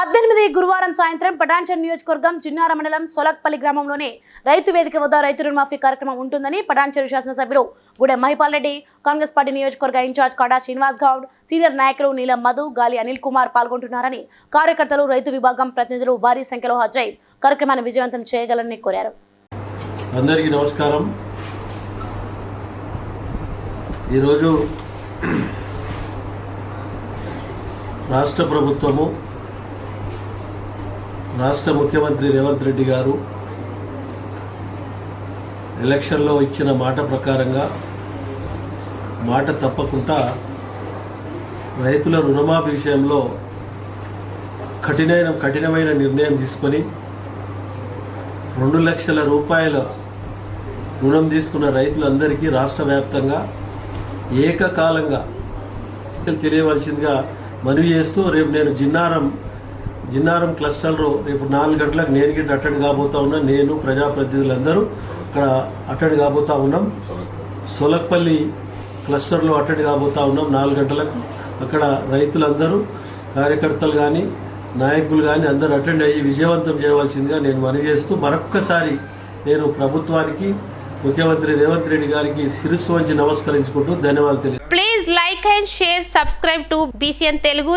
పద్దెనిమిది గురువారం సాయంత్రం పటాన్చర్ నియోజకవర్గం చిన్నార మండలం సొలక్పల్లి గ్రామంలోని రైతు వేదిక వద్ద రైతు రుణమాఫీ కార్యక్రమం ఉంటుందని పటాన్చర్ శాసనసభ్యులు గుడె మహిపాల్ రెడ్డి కాంగ్రెస్ పార్టీ నియోజకవర్గ ఇన్ఛార్జ్ కాడా శ్రీనివాస్ గౌడ్ సీనియర్ నాయకులు నీలం మధు గాలి అనిల్ కుమార్ పాల్గొంటున్నారని కార్యకర్తలు రైతు విభాగం ప్రతినిధులు భారీ సంఖ్యలో హాజరై కార్యక్రమాన్ని విజయవంతం చేయగలని కోరారు. అందరికీ నమస్కారం. ఈరోజు రాష్ట్ర ప్రభుత్వము రాష్ట్ర ముఖ్యమంత్రి రేవంత్ రెడ్డి గారు ఎలక్షన్లో ఇచ్చిన మాట ప్రకారంగా మాట తప్పకుండా రైతుల రుణమాఫీ విషయంలో కఠినమైన కఠినమైన నిర్ణయం తీసుకొని రెండు లక్షల రూపాయల రుణం తీసుకున్న రైతులందరికీ రాష్ట్ర వ్యాప్తంగా ఏకకాలంగా తెలియవలసిందిగా మనవి చేస్తూ రేపు నేను జిన్నారం జిన్నారం క్లస్టర్లో రేపు నాలుగు గంటలకు నేను గిట్ట అటెండ్ కాబోతా ఉన్నా నేను ప్రజాప్రతినిధులందరూ అక్కడ అటెండ్ కాబోతా ఉన్నాం. సొలక్పల్లి క్లస్టర్లో అటెండ్ కాబోతా ఉన్నాం నాలుగు గంటలకు. అక్కడ రైతులందరూ కార్యకర్తలు కానీ నాయకులు కానీ అందరూ అటెండ్ అయ్యి విజయవంతం చేయవలసిందిగా నేను మనవి చేస్తూ మరొక్కసారి నేను ప్రభుత్వానికి ముఖ్యమంత్రి రేవంత్ రెడ్డి గారికి శిరస్సు వంచి నమస్కరించుకుంటూ ధన్యవాదాలు తెలియ please like and share subscribe to BCN Telugu